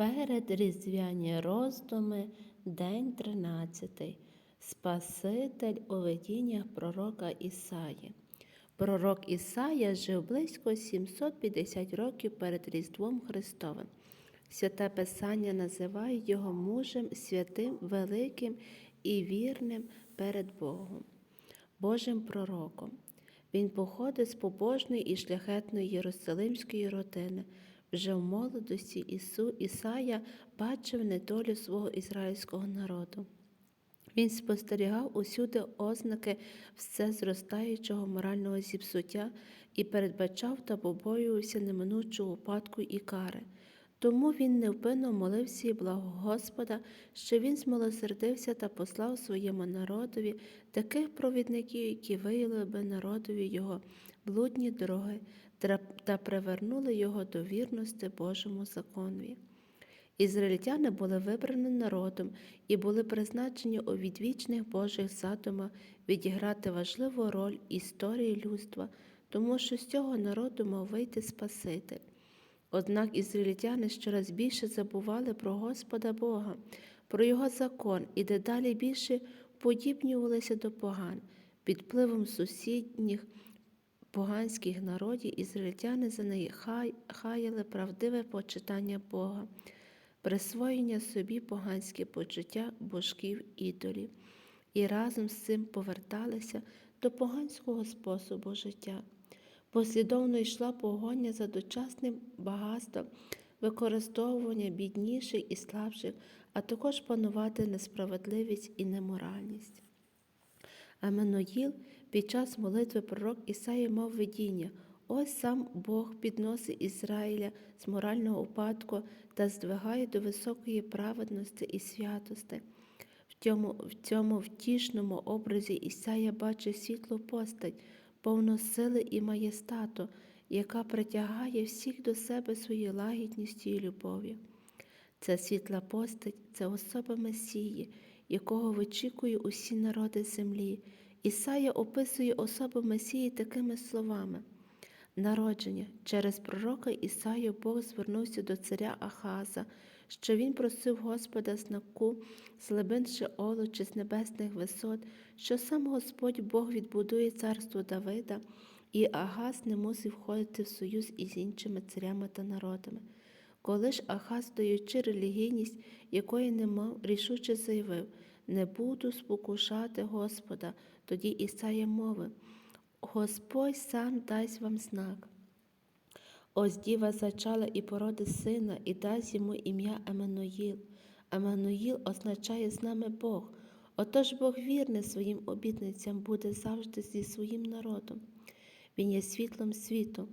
Передріздвяні роздуми, день 13. Спаситель у видіннях пророка Ісаї. Пророк Ісая жив близько 750 років перед Різдвом Христовим. Святе Писання називає його мужем святим, великим і вірним перед Богом, Божим пророком. Він походить з побожної і шляхетної єрусалимської родини. Вже в молодості Ісу Ісая бачив недолю свого ізраїльського народу. Він спостерігав усюди ознаки все зростаючого морального зіпсуття і передбачав та побоювався неминучого упадку і кари. Тому він невпинно молився і благо Господа, що він змилосердився та послав своєму народові таких провідників, які виявили би народові його блудні дороги та привернули його до вірності Божому законові. Ізраїльтяни були вибрані народом і були призначені у відвічних Божих задумах відіграти важливу роль історії людства, тому що з цього народу мав вийти Спаситель. Однак ізраїльтяни щораз більше забували про Господа Бога, про Його закон і дедалі більше подібнювалися до поган. Під впливом сусідніх поганських народів ізраїльтяни занехаяли правдиве почитання Бога, присвоєння собі поганське почуття божків ідолів, і разом з цим поверталися до поганського способу життя. Послідовно йшла погоня за дочасним багатством, використовування бідніших і слабших, а також панувати несправедливість і неморальність. Аменоїл під час молитви пророк Ісаї мав видіння. Ось сам Бог підносить Ізраїля з морального упадку та здвигає до високої праведності і святости. В цьому, в цьому втішному образі Ісая бачить світлу постать, повну сили і маєстату, яка притягає всіх до себе своєю лагідністю і любов'ю. Ця світла постать це особа Месії, якого вичікує усі народи землі. Ісая описує особу Месії такими словами. Народження через пророка Ісаю Бог звернувся до царя Ахаза, що він просив Господа знаку з глибин чи з небесних висот, що сам Господь Бог відбудує царство Давида, і Агаз не мусив входити в союз із іншими царями та народами. Коли ж Ахаз, даючи релігійність, якої не мав, рішуче заявив не буду спокушати Господа, тоді Ісая мовив Господь сам дасть вам знак. Ось діва зачала і породи сина, і дасть йому ім'я Еменуїл. Еменуїл означає з нами Бог. Отож Бог вірний своїм обітницям буде завжди зі своїм народом. Він є світлом світу.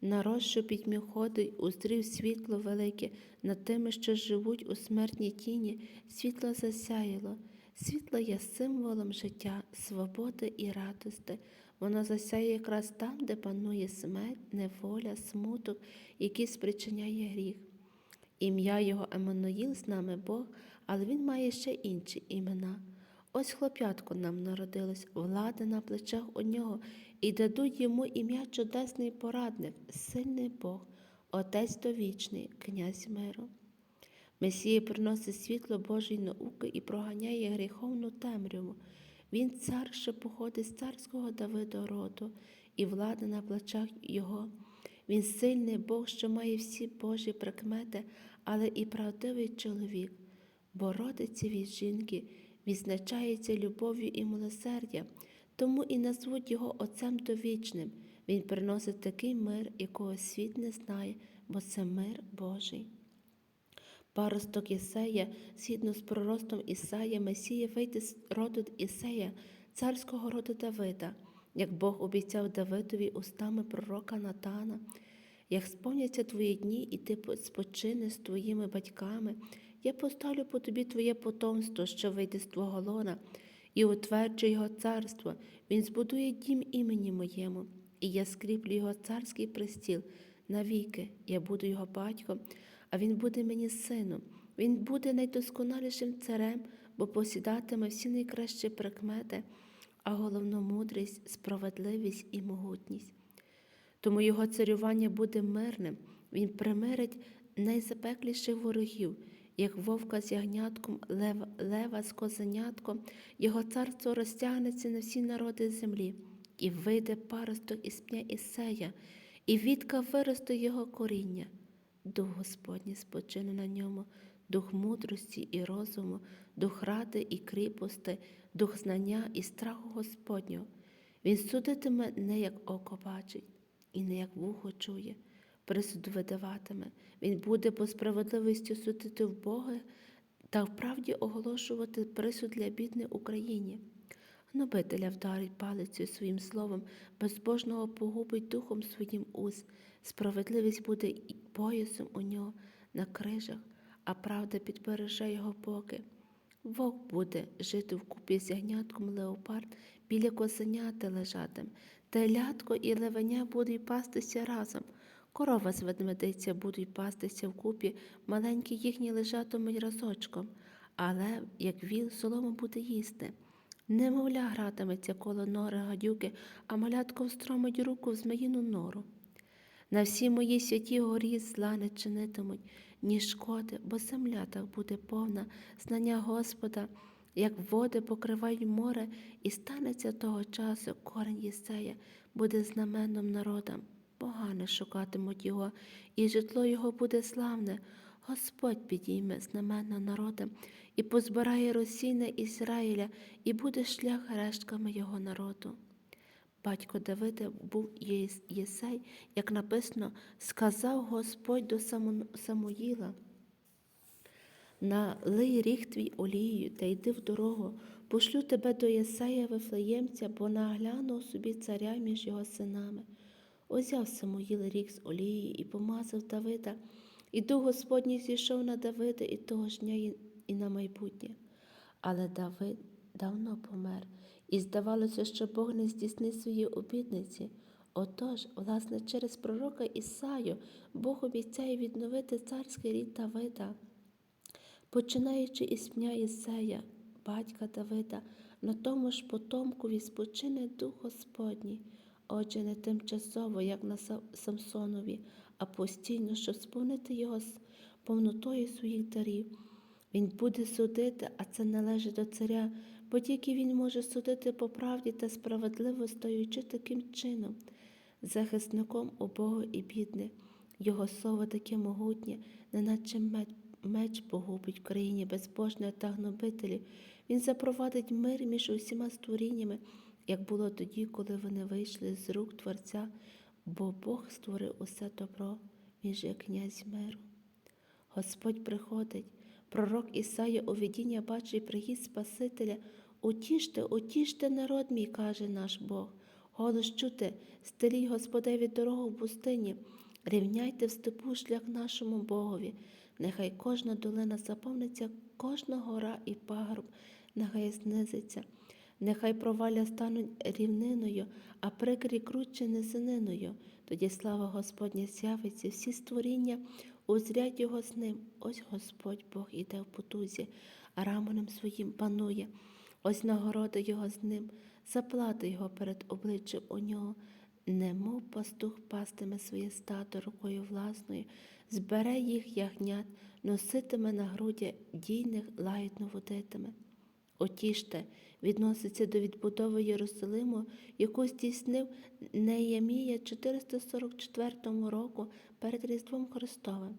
Народ, що пітьмі ходить, узрів світло велике над тими, що живуть у смертній тіні, світло засяяло. Світло є символом життя, свободи і радости. Воно засяє якраз там, де панує смерть, неволя, смуток, який спричиняє гріх. Ім'я його Еммануїл з нами Бог, але він має ще інші імена. Ось хлоп'ятко нам народилось, влада на плечах у нього, і дадуть йому ім'я чудесний порадник, сильний Бог, Отець довічний, князь миру. Месія приносить світло Божої науки і проганяє гріховну темряву. Він цар, що походить з царського Давида роду, і влада на плечах його. Він сильний Бог, що має всі Божі прикмети, але і правдивий чоловік, бо родиться від жінки, відзначається любов'ю і милосердям, тому і назвуть його Отцем довічним. Він приносить такий мир, якого світ не знає, бо це мир Божий. Паросток Ісея, згідно з проростом Ісая, Месія вийде з роду Ісея, царського роду Давида, як Бог обіцяв Давидові устами пророка Натана, як сповняться твої дні, і ти спочинеш з твоїми батьками, я поставлю по тобі твоє потомство, що вийде з твого лона, і утверджу його царство, він збудує дім імені моєму, і я скріплю його царський престіл. Навіки, я буду його батьком а він буде мені сином. Він буде найдосконалішим царем, бо посідатиме всі найкращі прикмети, а головну мудрість, справедливість і могутність. Тому його царювання буде мирним, він примирить найзапекліших ворогів, як вовка з ягнятком, лев, лева з козенятком, його царство розтягнеться на всі народи землі, і вийде паросток із пня Ісея, і відка виросте його коріння. Дух Господній спочине на ньому, дух мудрості і розуму, дух ради і кріпости, дух знання і страху Господнього. Він судитиме не як око бачить, і не як вухо чує, присуд видаватиме. Він буде по справедливості судити в Бога та вправді оголошувати присуд для бідної Україні. Гнобителя вдарить палицею своїм словом, безбожного погубить духом своїм уз. Справедливість буде і поясом у нього на крижах, а правда підбереже його боки. Вовк буде жити вкупі з ягнятком леопард, біля козенята лежатим, телятко і левеня будуть пастися разом. Корова з ведмедиця будуть пастися вкупі, маленькі їхні лежатимуть разочком, але як віл солому буде їсти. Немовля гратиметься коло нори гадюки, а малятко встромить руку в змеїну нору. На всі мої святі горі зла не чинитимуть, ні шкоди, бо земля так буде повна, знання Господа, як води покривають море, і станеться того часу корень Єсея, буде знаменом народам. Погане шукатимуть його, і житло його буде славне. Господь підійме знамена народам і позбирає розсійне Ізраїля, і буде шлях рештками його народу. Батько Давида був Єсей, як написано, сказав Господь до Самуїла. Налий ріг твій олією та йди в дорогу, пошлю тебе до Єсея Вифлеємця, бо наглянув собі царя між його синами. Узяв Самуїл ріг з олією і помазав Давида, і дух Господній зійшов на Давида і того ж дня і- на майбутнє. Але Давид давно помер, і здавалося, що Бог не здійснив свої обітниці. Отож, власне, через пророка Ісаю Бог обіцяє відновити царський рід Давида. Починаючи із пня Ісея, батька Давида, на тому ж потомкові спочине Дух Господній, отже, не тимчасово, як на Самсонові, а постійно, щоб сповнити його повнотою своїх дарів. Він буде судити, а це належить до царя, бо тільки він може судити по правді та справедливо стоючи таким чином, захисником убого і бідних. Його слово таке могутнє, неначе меч, меч погубить в країні безбожних та гнобителів. Він запровадить мир між усіма створіннями, як було тоді, коли вони вийшли з рук Творця, бо Бог створив усе добро, він же князь миру. Господь приходить, пророк Ісая у видіння бачить приїзд Спасителя. Утіште, утіште народ мій, каже наш Бог. Голос чути, стеліть Господеві дорогу в пустині, рівняйте в степу шлях нашому Богові. Нехай кожна долина заповниться, кожна гора і пагорб, нехай знизиться. Нехай проваля стануть рівниною, а прикрі круче низининою. Тоді слава Господня з'явиться, всі створіння узрять його з ним. Ось Господь Бог іде в потузі, а раменем своїм панує. Ось нагорода його з ним, заплата його перед обличчям у нього. Немов пастух пастиме своє стадо рукою власною, збере їх ягнят, носитиме на груді дійних лаїтно водитиме. Отіште відноситься до відбудови Єрусалиму, яку здійснив Неємія 444 року перед Різдвом Христовим.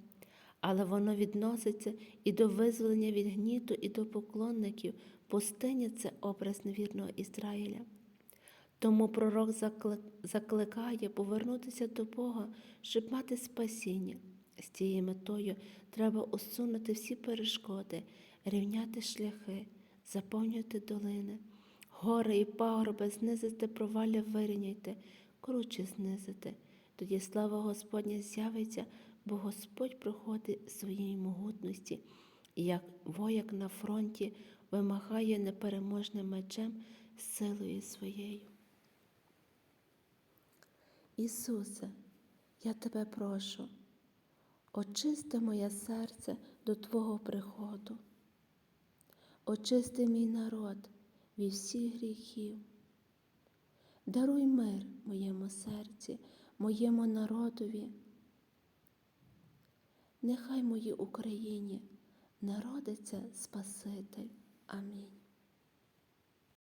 Але воно відноситься і до визволення від гніту, і до поклонників. Пустиня це образ невірного Ізраїля. Тому пророк закликає повернутися до Бога, щоб мати спасіння. З цією метою треба усунути всі перешкоди, рівняти шляхи, заповнювати долини, гори і пагорби знизити провалля вирівняйте, круче знизити. Тоді слава Господня з'явиться, бо Господь приходить своєї могутності, як вояк на фронті вимагає непереможним мечем силою своєю. Ісусе, я тебе прошу, очисти моє серце до Твого приходу, очисти мій народ від всіх гріхів. Даруй мир моєму серці, моєму народові. нехай моїй Україні народиться Спаситель. Амінь.